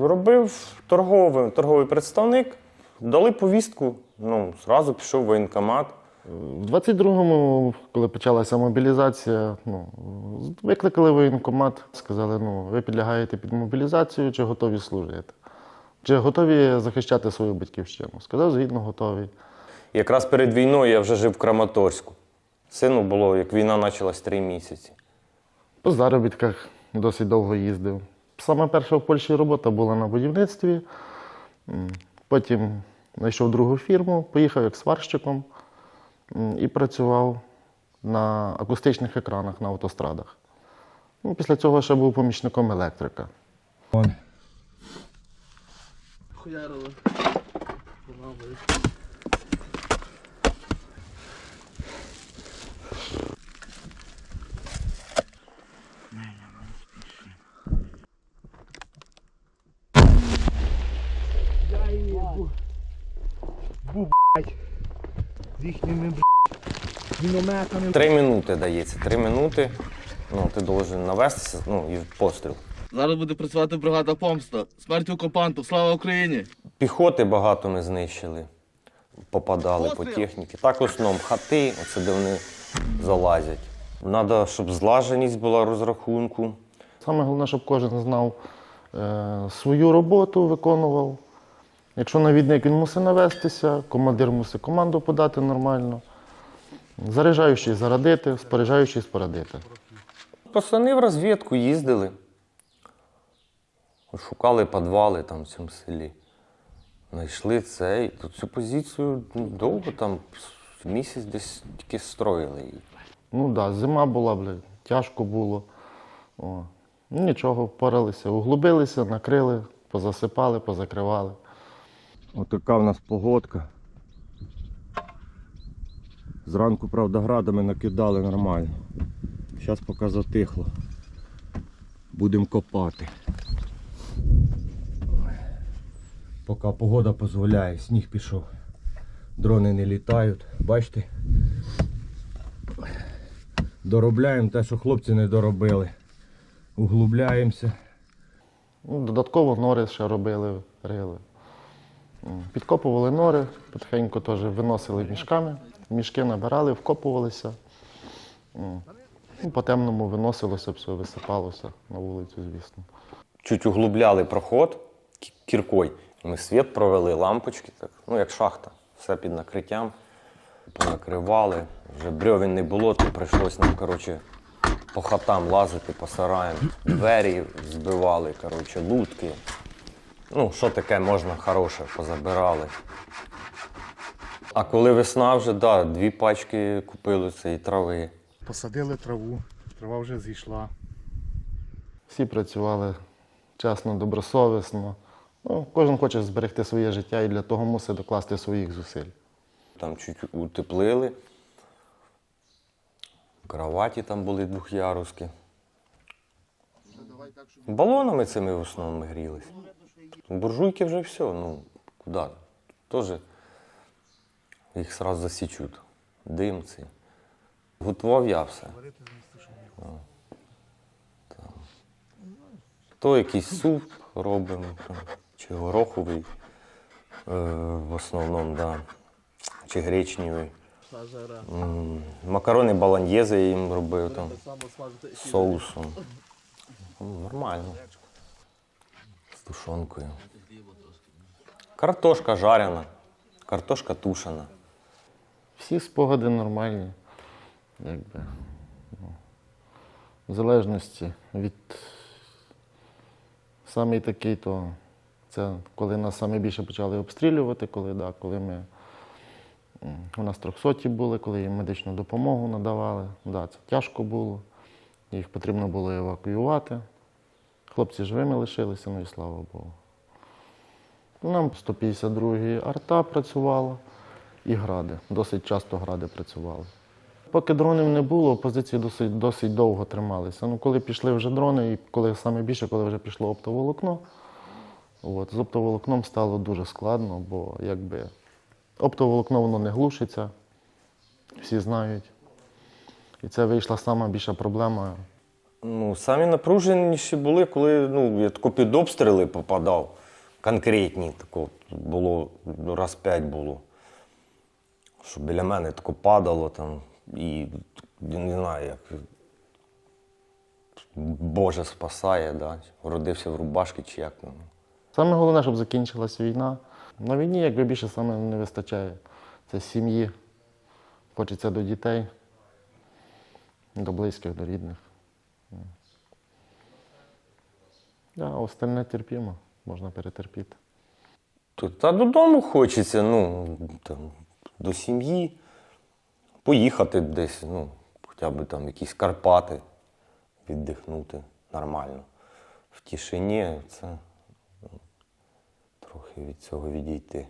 Робив торговий, торговий представник, дали повістку, ну, зразу пішов в воєнкомат. В 22-му, коли почалася мобілізація, ну, викликали воєнкомат, сказали, ну, ви підлягаєте під мобілізацію, чи готові служити? Чи готові захищати свою батьківщину? Сказав, згідно готові. Якраз перед війною я вже жив в Краматорську. Сину було, як війна почалась три місяці. По заробітках досить довго їздив. Саме перша в Польщі робота була на будівництві. Потім знайшов другу фірму, поїхав як сварщиком і працював на акустичних екранах на автострадах. Ну, Після цього ще був помічником електрика. Хуярили. Їхніми мінометами. Три минути дається. Три минути. Ну, ти должен навестися, ну, і постріл. Зараз буде працювати бригада помста. Смерть окупанту. Слава Україні! Піхоти багато ми знищили. Попадали по техніці. Так в основному хати, оце де вони залазять. Треба, щоб злаженість була розрахунку. Саме головне, щоб кожен знав е, свою роботу, виконував. Якщо навідник він мусить навестися, командир мусить команду подати нормально. Заряджаючий зарадити, споряджаючий спорядити. Пацани в розвідку їздили. Шукали підвали там в цьому селі. Знайшли цей. Цю позицію ну, довго там місяць десь тільки строїли її. Ну так, да, зима була, блядь, тяжко було. О. Ну, нічого, впоралися, углубилися, накрили, позасипали, позакривали. Отака в нас погодка. Зранку, правда, градами накидали нормально. Зараз поки затихло. Будемо копати. Поки погода дозволяє, сніг пішов. Дрони не літають. Бачите? Доробляємо те, що хлопці не доробили. Углубляємося. Ну, додатково нори ще робили, рили. Підкопували нори, потихеньку теж виносили мішками. Мішки набирали, вкопувалися. Ну, по темному виносилося, все висипалося на вулицю, звісно. Чуть углубляли проход кіркою. Ми світ провели, лампочки, так, ну як шахта, все під накриттям. Понакривали. Вже брьовін не було, то прийшлось нам, коротше, по хатам лазити, по сараям. Двері збивали, коротше, лутки. Ну, що таке можна хороше, позабирали. А коли весна вже, да, дві пачки купили цієї трави. Посадили траву, трава вже зійшла. Всі працювали чесно, добросовісно. Ну, кожен хоче зберегти своє життя і для того мусить докласти своїх зусиль. Там чуть утеплили. Кроваті там були двох'яруски. Балонами цими в основному грілись. Буржуйки вже все, ну куди? Теж їх сразу засічуть. Дим цей. Готував я все. Там. То якийсь суп робимо, чи гороховий. Е, в основному, да. Чи гречневий. Макарони баланьєзи я їм робив там з соусом. М, Нормально. Тушонкою. Картошка жарена, картошка тушена. Всі спогади нормальні. Якби, ну, в залежності від саме такий, то це коли нас саме більше почали обстрілювати, коли, да, коли ми у нас трьохсоті були, коли їм медичну допомогу надавали. Да, це тяжко було. Їх потрібно було евакуювати. Хлопці живими лишилися, ну і слава Богу. Нам 152-й арта працювала і гради. Досить часто гради працювали. Поки дронів не було, позиції досить, досить довго трималися. Ну, коли пішли вже дрони, і коли саме більше, коли вже пішло оптоволокно, от, з оптоволокном стало дуже складно, бо якби оптоволокно воно не глушиться, всі знають. І це вийшла сама більша проблема Ну, самі напруженіші були, коли ну, я тако під обстріли попадав. Конкретні, тако було раз п'ять було. Що біля мене тако падало там і не знаю, як Боже спасає, да? родився в рубашки чи як. Саме головне, щоб закінчилась війна. На війні, якби більше саме не вистачає. Це сім'ї. Хочеться до дітей, до близьких, до рідних. А остальне терпімо, можна перетерпіти. Та додому хочеться, ну, там, до сім'ї, поїхати десь, ну, хоча б там якісь Карпати, віддихнути нормально. В тишині це ну, трохи від цього відійти.